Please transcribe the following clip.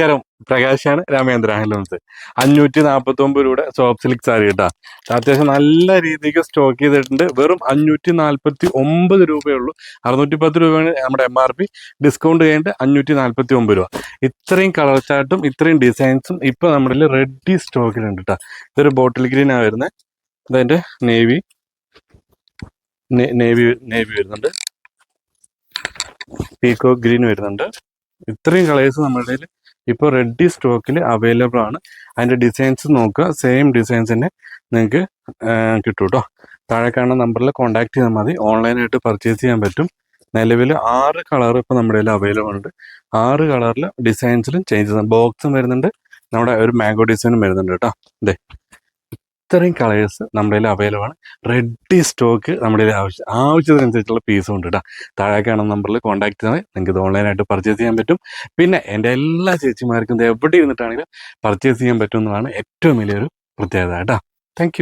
നമസ്കാരം. പ്രകാശാണ് രാമേന്ദ്ര ഹാൻഡ്ലൂംസ് അഞ്ഞൂറ്റി നാൽപ്പത്തി ഒമ്പത് രൂപയുടെ സോഫ്റ്റ് സിലിക് സാരി കേട്ടോ അത്യാവശ്യം നല്ല രീതിക്ക് സ്റ്റോക്ക് ചെയ്തിട്ടുണ്ട്. വെറും അഞ്ഞൂറ്റി നാൽപ്പത്തി ഒമ്പത് രൂപയേ ഉള്ളൂ. അറുന്നൂറ്റി പത്ത് രൂപയാണ് നമ്മുടെ എം ആർ പി ഡിസ്കൗണ്ട് കഴിഞ്ഞിട്ട് അഞ്ഞൂറ്റി നാൽപ്പത്തി ഒമ്പത് രൂപ. ഇത്രയും കളർ ചാർട്ടും ഇത്രയും ഡിസൈൻസും ഇപ്പൊ നമ്മുടെ റെഡി സ്റ്റോക്കിലുണ്ട് കേട്ടോ ഇതൊരു ബോട്ടിൽ ഗ്രീൻ ആണ് വരുന്നത് ഇതതിന്റെ നേവി നേവി നേവി വരുന്നുണ്ട്. പീക്കോ ഗ്രീൻ വരുന്നുണ്ട്. ഇത്രയും കളേഴ്സ് നമ്മുടെ ഇപ്പോൾ റെഡി സ്റ്റോക്കിൽ അവൈലബിൾ ആണ്. അതിന്റെ ഡിസൈൻസ് നോക്കുക. സെയിം ഡിസൈൻസ് തന്നെ നിങ്ങൾക്ക് കിട്ടും കേട്ടോ താഴെ കാണുന്ന നമ്പറിൽ കോൺടാക്ട് ചെയ്താൽ മതി. ഓൺലൈനായിട്ട് പർച്ചേസ് ചെയ്യാൻ പറ്റും. നിലവിൽ ആറ് കളർ ഇപ്പോൾ നമ്മുടെ കയ്യിൽ അവൈലബിൾ ഉണ്ട്. ആറ് കളറിൽ ഡിസൈൻസിലും ചേഞ്ചസ് ബോക്സും വരുന്നുണ്ട്. നമ്മുടെ ഒരു മാംഗോ ഡിസൈനും വരുന്നുണ്ട് കേട്ടോ അതെ ഇത്രയും കളേഴ്സ് നമ്മുടെ കയ്യിൽ അവൈലബിൾ ആണ്. റെഡി സ്റ്റോക്ക് നമ്മുടെ കയ്യിൽ ആവശ്യം ആവശ്യത്തിനനുസരിച്ചുള്ള പീസും ഉണ്ട് കേട്ടോ താഴെ കാണുന്ന നമ്പറിൽ കോൺടാക്ട് ചെയ്താൽ നിങ്ങൾക്ക് ഇത് ഓൺലൈനായിട്ട് പർച്ചേസ് ചെയ്യാൻ പറ്റും. പിന്നെ എന്റെ എല്ലാ ചേച്ചിമാർക്കും ഇത് എവിടെ ഇരുന്നിട്ടാണെങ്കിലും പർച്ചേസ് ചെയ്യാൻ പറ്റും എന്നതാണ് ഏറ്റവും വലിയൊരു പ്രത്യേകത കേട്ടോ താങ്ക്